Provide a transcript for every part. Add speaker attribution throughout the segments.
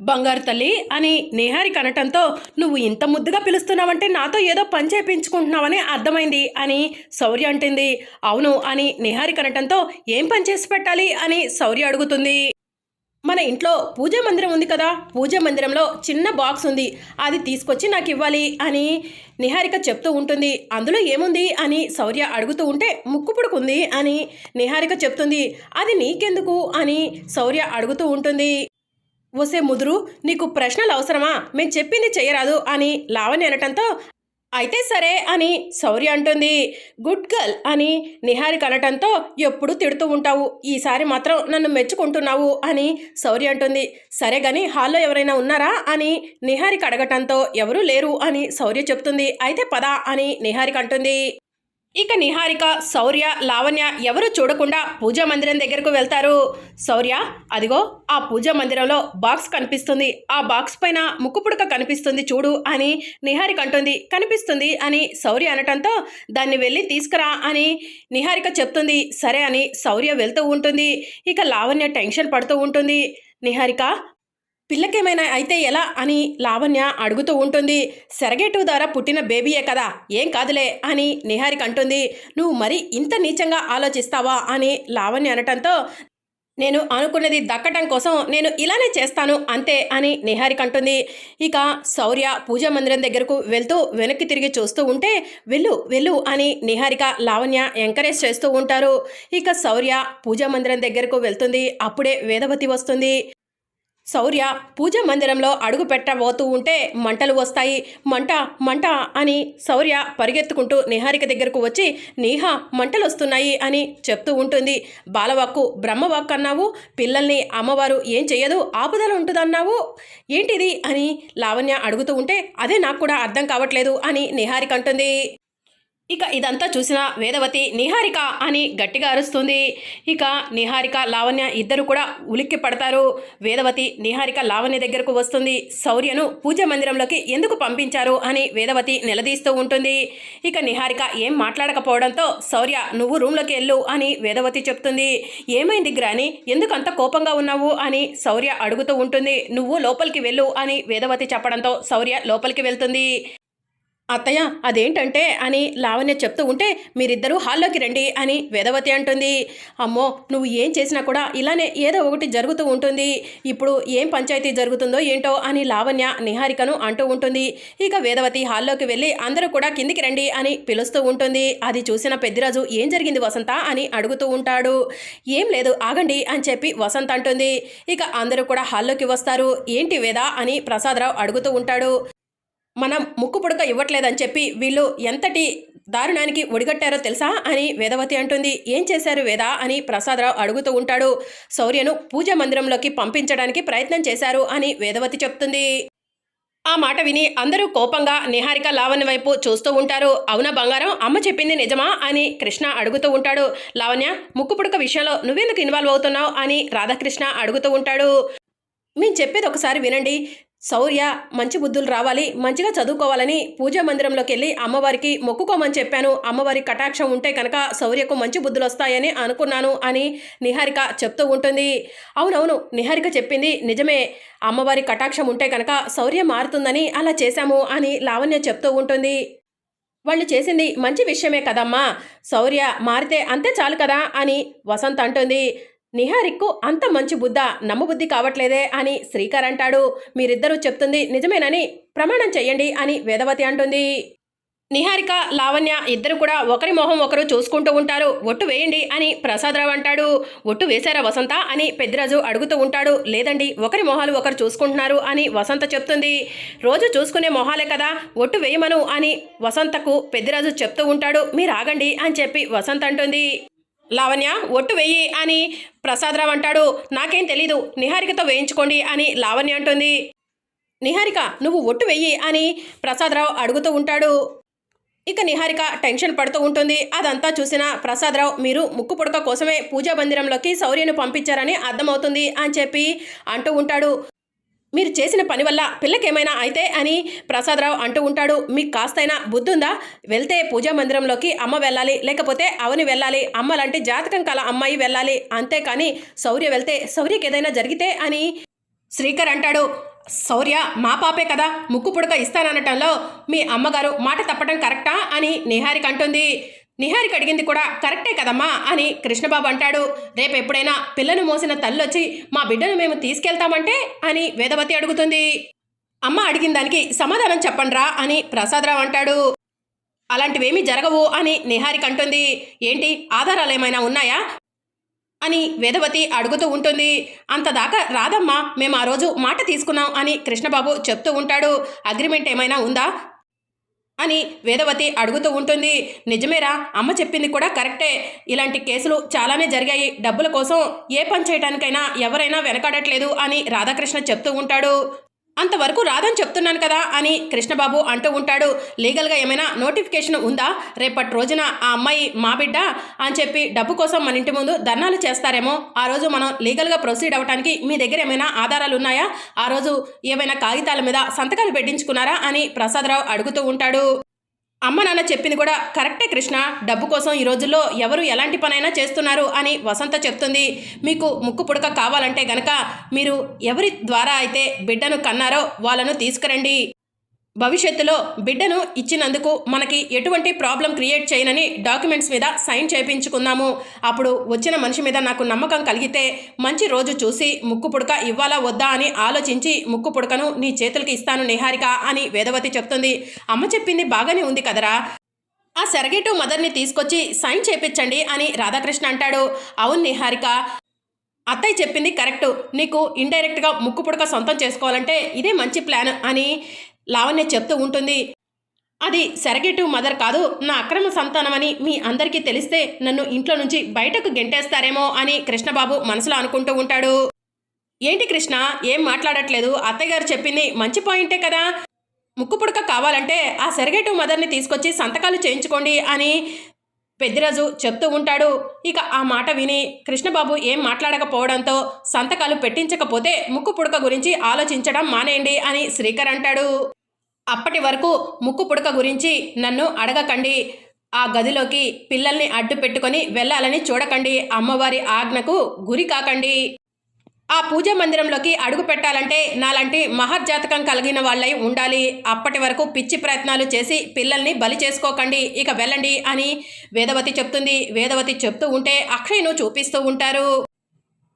Speaker 1: బంగారు తల్లి అని నిహారి కనటంతో నువ్వు ఇంత ముద్దుగా పిలుస్తున్నావంటే నాతో ఏదో పని చేయించుకుంటున్నావని అర్థమైంది అని శౌర్య అంటుంది. అవును అని నిహారి కనటంతో ఏం పని చేసి పెట్టాలి అని శౌర్య అడుగుతుంది. మన ఇంట్లో పూజా మందిరం ఉంది కదా పూజా మందిరంలో చిన్న బాక్స్ ఉంది అది తీసుకొచ్చి నాకు ఇవ్వాలి అని నిహారిక చెప్తూ ఉంటుంది. అందులో ఏముంది అని శౌర్య అడుగుతూ ఉంటే ముక్కు పుడుకుంది అని నిహారిక చెప్తుంది. అది నీకెందుకు అని శౌర్య అడుగుతూ ఉంటుంది. వసే ముదురు నీకు ప్రశ్నలు అవసరమా? మేము చెప్పింది చేయరాదు అని లావణ్య అనటంతో అయితే సరే అని శౌర్య అంటుంది. గుడ్ గర్ల్ అని నిహారిక అనటంతో ఎప్పుడు తిడుతూ ఉంటావు. ఈసారి మాత్రం నన్ను మెచ్చుకుంటున్నావు అని శౌర్య అంటుంది. సరే కానీ హాల్లో ఎవరైనా ఉన్నారా? అని నిహారిక అడగటంతో ఎవరూ లేరు అని శౌర్య చెప్తుంది. అయితే పద అని నిహారిక అంటుంది. ఇక నిహారిక శౌర్య లావణ్య ఎవరు చూడకుండా పూజా మందిరం దగ్గరకు వెళ్తారు. శౌర్య అదిగో ఆ పూజా మందిరంలో బాక్స్ కనిపిస్తుంది. ఆ బాక్స్ పైన ముక్కుపుడక కనిపిస్తుంది చూడు అని నిహారిక అంటుంది. కనిపిస్తుంది అని శౌర్య అనటంతో దాన్ని వెళ్ళి తీసుకురా అని నిహారిక చెప్తుంది. సరే అని శౌర్య వెళ్తూ ఉంటుంది. ఇక లావణ్య టెన్షన్ పడుతూ ఉంటుంది. నిహారిక పిల్లకేమైనా అయితే ఎలా అని లావణ్య అడుగుతూ ఉంటుంది. సెరగేటు ద్వారా పుట్టిన బేబీయే కదా ఏం కాదులే అని నిహారిక అంటుంది. నువ్వు మరి ఇంత నీచంగా ఆలోచిస్తావా అని లావణ్య అనటంతో నేను అనుకున్నది దక్కటం కోసం నేను ఇలానే చేస్తాను అంతే అని నిహారిక అంటుంది. ఇక శౌర్య పూజా మందిరం దగ్గరకు వెళ్తూ వెనక్కి తిరిగి చూస్తూ ఉంటే వెళ్ళు వెళ్ళు అని నిహారిక లావణ్య ఎంకరేజ్ చేస్తూ ఉంటారు. ఇక శౌర్య పూజా మందిరం దగ్గరకు వెళ్తుంది. అప్పుడే వేదవతి వస్తుంది. శౌర్య పూజ మందిరంలో అడుగు పెట్టబోతూ ఉంటే మంటలు వస్తాయి. మంట మంట అని శౌర్య పరిగెత్తుకుంటూ నిహారిక దగ్గరకు వచ్చి నీహా మంటలు వస్తున్నాయి అని చెప్తూ ఉంటుంది. బాలవాక్కు బ్రహ్మవాక్కు అన్నావు? పిల్లల్ని అమ్మవారు ఏం చెయ్యదు? ఆపదలు ఉంటుందన్నావు? ఏంటిది? అని లావణ్య అడుగుతూ ఉంటే అదే నాకు కూడా అర్థం కావట్లేదు అని నిహారిక అంటుంది. ఇక ఇదంతా చూసిన వేదవతి నిహారిక అని గట్టిగా అరుస్తుంది. ఇక నిహారిక లావణ్య ఇద్దరు కూడా ఉలిక్కి పడతారు. వేదవతి నిహారిక లావణ్య దగ్గరకు వస్తుంది. శౌర్యను పూజ మందిరంలోకి ఎందుకు పంపించారు అని వేదవతి నిలదీస్తూ ఉంటుంది. ఇక నిహారిక ఏం మాట్లాడకపోవడంతో శౌర్య నువ్వు రూమ్లోకి వెళ్ళు అని వేదవతి చెప్తుంది. ఏమైంది గ్రాని? ఎందుకు అంత కోపంగా ఉన్నావు? అని శౌర్య అడుగుతూ ఉంటుంది. నువ్వు లోపలికి వెళ్ళు అని వేదవతి చెప్పడంతో శౌర్య లోపలికి వెళ్తుంది. అత్తయ్య అదేంటంటే అని లావణ్య చెప్తూ ఉంటే మీరిద్దరూ హాల్లోకి రండి అని వేదవతి అంటుంది. అమ్మో నువ్వు ఏం చేసినా కూడా ఇలానే ఏదో ఒకటి జరుగుతూ ఉంటుంది. ఇప్పుడు ఏం పంచాయతీ జరుగుతుందో ఏంటో అని లావణ్య నిహారికను అంటూ ఉంటుంది. ఇక వేదవతి హాల్లోకి వెళ్ళి అందరూ కూడా కిందికి రండి అని పిలుస్తూ ఉంటుంది. అది చూసిన పెద్దిరాజు ఏం జరిగింది వసంత? అని అడుగుతూ ఉంటాడు. ఏం లేదు ఆగండి అని చెప్పి వసంత అంటుంది. ఇక అందరూ కూడా హాల్లోకి వస్తారు. ఏంటి వేద? అని ప్రసాదరావు అడుగుతూ ఉంటాడు. మనం ముక్కు పుడక ఇవ్వట్లేదని చెప్పి వీళ్ళు ఎంతటి దారుణానికి ఒడిగట్టారో తెలుసా అని వేదవతి అంటుంది. ఏం చేశారు వేద అని ప్రసాదరావు అడుగుతూ ఉంటాడు. శౌర్యను పూజ మందిరంలోకి పంపించడానికి ప్రయత్నం చేశారు అని వేదవతి చెప్తుంది. ఆ మాట విని అందరూ కోపంగా నిహారిక లావణ్య వైపు చూస్తూ ఉంటారు. అవునా బంగారం? అమ్మ చెప్పింది నిజమా? అని కృష్ణ అడుగుతూ ఉంటాడు. లావణ్య ముక్కు పుడక విషయంలో నువ్వెందుకు ఇన్వాల్వ్ అవుతున్నావు? అని రాధాకృష్ణ అడుగుతూ ఉంటాడు. మేము చెప్పేది ఒకసారి వినండి. శౌర్య మంచి బుద్ధులు రావాలి మంచిగా చదువుకోవాలని పూజా మందిరంలోకి వెళ్ళి అమ్మవారికి మొక్కుకోమని చెప్పాను. అమ్మవారి కటాక్షం ఉంటే కనుక శౌర్యకు మంచి బుద్ధులు వస్తాయని అనుకున్నాను అని నిహారిక చెప్తూ ఉంటుంది. అవునవును నిహారిక చెప్పింది నిజమే. అమ్మవారి కటాక్షం ఉంటే కనుక శౌర్య మారుతుందని అలా చేశాము అని లావణ్య చెప్తూ ఉంటుంది. వాళ్ళు చేసింది మంచి విషయమే కదమ్మా. శౌర్య మారితే అంతే చాలు కదా అని వసంత్ అంటుంది. నిహారిక్కు అంత మంచి బుద్ధ నమ్మబుద్ధి కావట్లేదే అని శ్రీకర్ అంటాడు. మీరిద్దరూ చెప్తుంది నిజమేనని ప్రమాణం చెయ్యండి అని వేదవతి అంటుంది. నిహారిక లావణ్య ఇద్దరు కూడా ఒకరి మొహం ఒకరు చూసుకుంటూ ఉంటారు. ఒట్టు వేయండి అని ప్రసాదరావు అంటాడు. ఒట్టు వేశారా వసంత అని పెద్దిరాజు అడుగుతూ ఉంటాడు. లేదండి ఒకరి మొహాలు ఒకరు చూసుకుంటున్నారు అని వసంత చెప్తుంది. రోజు చూసుకునే మొహాలే కదా ఒట్టు వేయమను అని వసంతకు పెద్దిరాజు చెప్తూ ఉంటాడు. మీరు ఆగండి అని చెప్పి వసంత అంటుంది. లావణ్య ఒట్టు వెయ్యి అని ప్రసాదరావు అంటాడు. నాకేం తెలీదు నిహారికతో వేయించుకోండి అని లావణ్య అంటుంది. నిహారిక నువ్వు ఒట్టు వెయ్యి అని ప్రసాదరావు అడుగుతూ ఉంటాడు. ఇక నిహారిక టెన్షన్ పడుతూ ఉంటుంది. అదంతా చూసిన ప్రసాదరావు మీరు ముక్కు పుడక కోసమే పూజా మందిరంలోకి శౌర్యను పంపించారని అర్థమవుతుంది అని చెప్పి అంటూ ఉంటాడు. మీరు చేసిన పని వల్ల పిల్లకేమైనా అయితే అని ప్రసాదరావు అంటూ ఉంటాడు. మీకు కాస్తైనా బుద్ధుందా? వెళ్తే పూజా మందిరంలోకి అమ్మ వెళ్ళాలి లేకపోతే అవని వెళ్ళాలి అమ్మలాంటి జాతకం కల అమ్మాయి వెళ్ళాలి అంతేకాని శౌర్య వెళ్తే శౌర్యకి ఏదైనా జరిగితే అని శ్రీకర్ అంటాడు. శౌర్య మా పాపే కదా ముక్కు పుడక ఇస్తాననటంలో మీ అమ్మగారు మాట తప్పడం కరెక్టా అని నిహారిక అంటుంది. నిహారిక అడిగింది కూడా కరెక్టే కదమ్మా అని కృష్ణబాబు అంటాడు. రేపు ఎప్పుడైనా పిల్లను మోసిన తల్లొచ్చి మా బిడ్డను మేము తీసుకెళ్తామంటే? అని వేదవతి అడుగుతుంది. అమ్మ అడిగిన దానికి సమాధానం చెప్పండ్రా అని ప్రసాదరావు అంటాడు. అలాంటివేమీ జరగవు అని నిహారిక అంటుంది. ఏంటి? ఆధారాలు ఏమైనా ఉన్నాయా? అని వేదవతి అడుగుతూ ఉంటుంది. అంతదాకా రాదమ్మా మేము ఆ రోజు మాట తీసుకున్నాం అని కృష్ణబాబు చెప్తూ ఉంటాడు. అగ్రిమెంట్ ఏమైనా ఉందా? అని వేదవతి అడుగుతూ ఉంటుంది. నిజమేరా? అమ్మ చెప్పింది కూడా కరెక్టే. ఇలాంటి కేసులు చాలానే జరిగాయి. డబ్బుల కోసం ఏ పని చేయడానికైనా ఎవరైనా వెనకాడట్లేదు అని రాధాకృష్ణ చెప్తూ ఉంటాడు. అంతవరకు రాదని చెప్తున్నాను కదా అని కృష్ణబాబు అంటూ ఉంటాడు. లీగల్గా ఏమైనా నోటిఫికేషన్ ఉందా? రేపటి రోజున ఆ అమ్మాయి మా బిడ్డ అని చెప్పి డబ్బు కోసం మన ఇంటి ముందు ధర్నాలు చేస్తారేమో? ఆ రోజు మనం లీగల్గా ప్రొసీడ్ అవ్వడానికి మీ దగ్గర ఏమైనా ఆధారాలు ఉన్నాయా? ఆ రోజు ఏమైనా కాగితాల మీద సంతకాలు పెట్టించుకున్నారా? అని ప్రసాదరావు అడుగుతూ ఉంటాడు. అమ్మ నాన్న చెప్పింది కూడా కరెక్టే కృష్ణ. డబ్బు కోసం ఈ రోజుల్లో ఎవరు ఎలాంటి పనైనా చేస్తున్నారు అని వసంత చెప్తుంది. మీకు ముక్కు పుడక కావాలంటే గనక మీరు ఎవరి ద్వారా అయితే బిడ్డను కన్నారో వాళ్ళను తీసుకురండి. భవిష్యత్తులో బిడ్డను ఇచ్చినందుకు మనకి ఎటువంటి ప్రాబ్లం క్రియేట్ చేయనని డాక్యుమెంట్స్ మీద సైన్ చేయించుకుందాము అప్పుడు వచ్చిన మనిషి మీద నాకు నమ్మకం కలిగితే మంచి రోజు చూసి ముక్కు పుడక ఇవ్వాలా వద్దా అని ఆలోచించి ముక్కు పుడకను నీ చేతులకి ఇస్తాను నిహారిక అని వేదవతి చెప్తుంది. అమ్మ చెప్పింది బాగానే ఉంది కదరా. ఆ సెరగేటు మదర్ని తీసుకొచ్చి సైన్ చేపించండి అని రాధాకృష్ణ అంటాడు. అవును నిహారిక. అత్తయ్య చెప్పింది కరెక్టు. నీకు ఇండైరెక్ట్గా ముక్కు పుడక సొంతం చేసుకోవాలంటే ఇదే మంచి ప్లాన్ అని లావణ్య చెప్తూ ఉంటుంది. అది సెరగేటివ్ మదర్ కాదు నా అక్రమ సంతానమని మీ అందరికీ తెలిస్తే నన్ను ఇంట్లో నుంచి బయటకు గెంటేస్తారేమో అని కృష్ణబాబు మనసులో అనుకుంటూ ఉంటాడు. ఏంటి కృష్ణ ఏం మాట్లాడట్లేదు? అత్తయ్య గారు చెప్పింది మంచి పాయింటే కదా? ముక్కు పుడక కావాలంటే ఆ సెరగేటివ్ మదర్ని తీసుకొచ్చి సంతకాలు చేయించుకోండి అని పెద్దిరాజు చెప్తూ ఉంటాడు. ఇక ఆ మాట విని కృష్ణబాబు ఏం మాట్లాడకపోవడంతో సంతకాలు పెట్టించకపోతే ముక్కు పుడక గురించి ఆలోచించడం మానేయండి అని శ్రీకర్ అంటాడు. అప్పటి వరకు ముక్కు పుడక గురించి నన్ను అడగకండి. ఆ గదిలోకి పిల్లల్ని అడ్డు పెట్టుకొని వెళ్ళాలని చూడకండి. అమ్మవారి ఆజ్ఞకు గురి కాకండి. ఆ పూజ మందిరంలోకి అడుగు పెట్టాలంటే నాలాంటి మహర్జాతకం కలిగిన వాళ్ళై ఉండాలి. అప్పటి వరకు పిచ్చి ప్రయత్నాలు చేసి పిల్లల్ని బలి చేసుకోకండి. ఇక వెళ్ళండి అని వేదవతి చెప్తుంది. వేదవతి చెప్తూ ఉంటే అక్షయ్ను చూపిస్తూ ఉంటారు.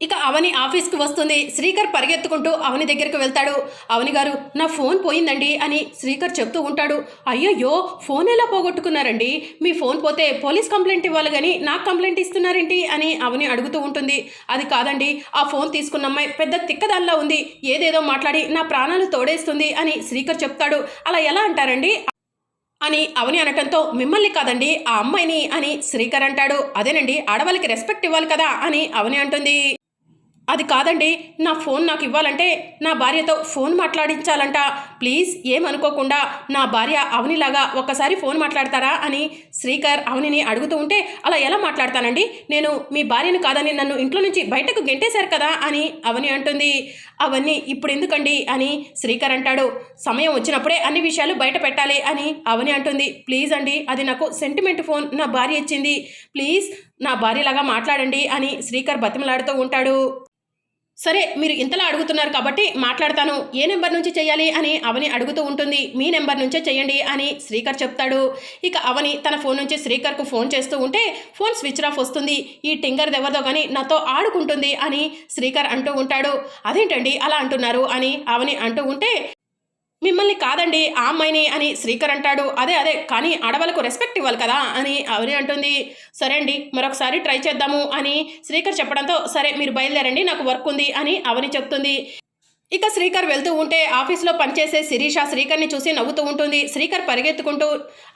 Speaker 1: ఇక అవని ఆఫీస్కి వస్తుంది. శ్రీకర్ పరిగెత్తుకుంటూ అవని దగ్గరికి వెళ్తాడు. అవని గారు నా ఫోన్ పోయిందండి అని శ్రీకర్ చెప్తూ ఉంటాడు. అయ్యయ్యో ఫోన్ ఎలా పోగొట్టుకున్నారండి? మీ ఫోన్ పోతే పోలీస్ కంప్లైంట్ ఇవ్వాలి కానీ నాకు కంప్లైంట్ ఇస్తున్నారేంటి? అని అవని అడుగుతూ ఉంటుంది. అది కాదండి ఆ ఫోన్ తీసుకున్న అమ్మాయి పెద్ద తిక్కదాల్లా ఉంది. ఏదేదో మాట్లాడి నా ప్రాణాలు తోడేస్తుంది అని శ్రీకర్ చెప్తాడు. అలా ఎలా అంటారండి? అని అవని అనటంతో మిమ్మల్ని కాదండి ఆ అమ్మాయిని అని శ్రీకర్ అంటాడు. అదేనండి ఆడవాళ్ళకి రెస్పెక్ట్ ఇవ్వాలి కదా అని అవని అంటుంది. అది కాదండి నా ఫోన్ నాకు ఇవ్వాలంటే నా భార్యతో ఫోన్ మాట్లాడించాలంట. ప్లీజ్ ఏమనుకోకుండా నా భార్య అవనిలాగా ఒక్కసారి ఫోన్ మాట్లాడతారా అని శ్రీకర్ అవనిని అడుగుతూ ఉంటే అలా ఎలా మాట్లాడతానండి? నేను మీ భార్యను కాదని నన్ను ఇంట్లో నుంచి బయటకు గెంటేశారు కదా అని అవని అంటుంది. అవన్నీ ఇప్పుడు ఎందుకండి? అని శ్రీకర్ అంటాడు. సమయం వచ్చినప్పుడే అన్ని విషయాలు బయట పెట్టాలి అని అవని అంటుంది. ప్లీజ్ అండి అది నాకు సెంటిమెంట్ ఫోన్ నా భార్య ఇచ్చింది. ప్లీజ్ నా భార్యలాగా మాట్లాడండి అని శ్రీకర్ బతిమలాడుతూ ఉంటాడు. సరే మీరు ఇంతలా అడుగుతున్నారు కాబట్టి మాట్లాడతాను. ఏ నెంబర్ నుంచి చేయాలి అని అవని అడుగుతూ ఉంటుంది. మీ నెంబర్ నుంచే చేయండి అని శ్రీకర్ చెప్తాడు. ఇక అవని తన ఫోన్ నుంచి శ్రీకర్కు ఫోన్ చేస్తూ ఉంటే ఫోన్ స్విచ్ ఆఫ్ వస్తుంది. ఈ టింగర్ ఎవరిదో కానీ నాతో ఆడుకుంటుంది అని శ్రీకర్ అంటూ ఉంటాడు. అదేంటండి అలా అంటున్నారు? అని అవని అంటూ ఉంటే మిమ్మల్ని కాదండి ఆ అమ్మాయిని అని శ్రీకర్ అంటాడు. అదే అదే కానీ ఆడవాళ్ళకు రెస్పెక్ట్ ఇవ్వాలి కదా అని అవని అంటుంది. సరే అండి మరొకసారి ట్రై చేద్దాము అని శ్రీకర్ చెప్పడంతో సరే మీరు బయలుదేరండి నాకు వర్క్ ఉంది అని అవని చెప్తుంది. ఇక శ్రీకర్ వెళ్తూ ఉంటే ఆఫీస్లో పనిచేసే శిరీష శ్రీకర్ని చూసి నవ్వుతూ ఉంటుంది. శ్రీకర్ పరిగెత్తుకుంటూ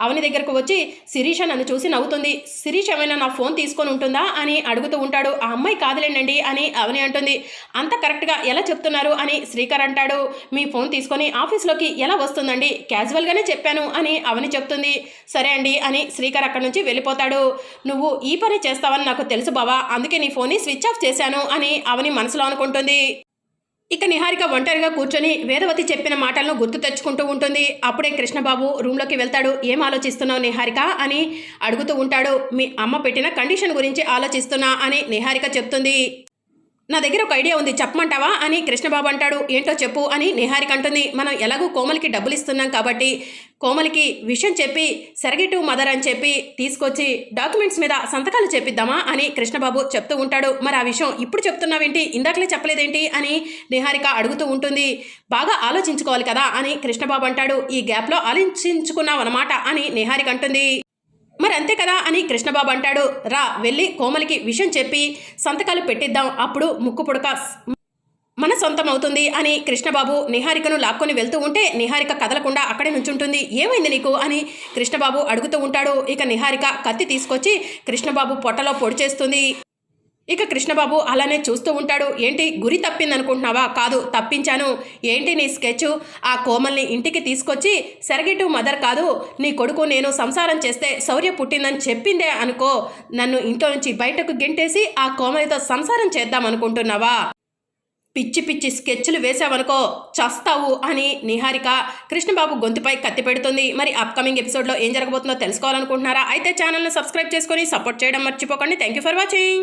Speaker 1: అవని దగ్గరకు వచ్చి శిరీష నన్ను చూసి నవ్వుతుంది. శిరీష ఏమైనా నా ఫోన్ తీసుకొని ఉంటుందా? అని అడుగుతూ ఉంటాడు. ఆ అమ్మాయి కాదులేండి అని అవని అంటుంది. అంత కరెక్ట్గా ఎలా చెప్తున్నారు? అని శ్రీకర్ అంటాడు. మీ ఫోన్ తీసుకొని ఆఫీస్లోకి ఎలా వస్తుందండి? క్యాజువల్గానే చెప్పాను అని అవని చెప్తుంది. సరే అండి అని శ్రీకర్ అక్కడి నుంచి వెళ్ళిపోతాడు. నువ్వు ఈ పని చేస్తావని నాకు తెలుసు బావా. అందుకే నీ ఫోన్ని స్విచ్ ఆఫ్ చేశాను అని అవని మనసులో అనుకుంటుంది. ఇక నిహారిక ఒంటరిగా కూర్చొని వేదవతి చెప్పిన మాటలను గుర్తు తెచ్చుకుంటూ ఉంటుంది. అప్పుడే కృష్ణబాబు రూమ్లోకి వెళ్తాడు. ఏం ఆలోచిస్తున్నావు నిహారిక? అని అడుగుతూ ఉంటాడు. మీ అమ్మ పెట్టిన కండిషన్ గురించి ఆలోచిస్తున్నా అని నిహారిక చెప్తుంది. నా దగ్గర ఒక ఐడియా ఉంది. చెప్పమంటావా? అని కృష్ణబాబు అంటాడు. ఏంటో చెప్పు అని నిహారిక అంటుంది. మనం ఎలాగూ కోమలికి డబ్బులు ఇస్తున్నాం కాబట్టి కోమలికి విషయం చెప్పి సెరగేటివ్ మదర్ అని చెప్పి తీసుకొచ్చి డాక్యుమెంట్స్ మీద సంతకాలు చెప్పిద్దామా అని కృష్ణబాబు చెప్తూ ఉంటాడు. మరి ఆ విషయం ఇప్పుడు చెప్తున్నావేంటి? ఇందాకలే చెప్పలేదేంటి? అని నిహారిక అడుగుతూ ఉంటుంది. బాగా ఆలోచించుకోవాలి కదా అని కృష్ణబాబు అంటాడు. ఈ గ్యాప్లో ఆలోచించుకున్నావు అనమాట అని నిహారిక అంటుంది. మరి అంతే కదా అని కృష్ణబాబు అంటాడు. రా వెళ్ళి కోమలికి విషయం చెప్పి సంతకాలు పెట్టిద్దాం అప్పుడు ముక్కు పుడక మన సొంతం అవుతుంది అని కృష్ణబాబు నిహారికను లాక్కొని వెళ్తూ ఉంటే నిహారిక కదలకుండా అక్కడే నుంచుంటుంది. ఏమైంది నీకు? అని కృష్ణబాబు అడుగుతూ ఉంటాడు. ఇక నిహారిక కత్తి తీసుకొచ్చి కృష్ణబాబు పొట్టలో పొడి చేస్తుంది. ఇక కృష్ణబాబు అలానే చూస్తూ ఉంటాడు. ఏంటి గురి తప్పిందనుకుంటున్నావా? కాదు తప్పించాను. ఏంటి నీ స్కెచ్? ఆ కోమల్ని ఇంటికి తీసుకొచ్చి సెరగేటివ్ మదర్ కాదు నీ కొడుకు నేను సంసారం చేస్తే శౌర్య పుట్టిందని చెప్పిందే అనుకో. నన్ను ఇంట్లో నుంచి బయటకు గెంటేసి ఆ కోమలితో సంసారం చేద్దాం అనుకుంటున్నావా? పిచ్చి పిచ్చి స్కెచ్లు వేసావనుకో చస్తావు అని నిహారిక కృష్ణబాబు గొంతుపై కత్తి పెడుతుంది. మరి అప్కమింగ్ ఎపిసోడ్లో ఏం జరగబోతుందో తెలుసుకోవాలనుకుంటున్నారా? అయితే ఛానల్ని సబ్స్క్రైబ్ చేసుకొని సపోర్ట్ చేయడం మర్చిపోకండి. Thank you for watching.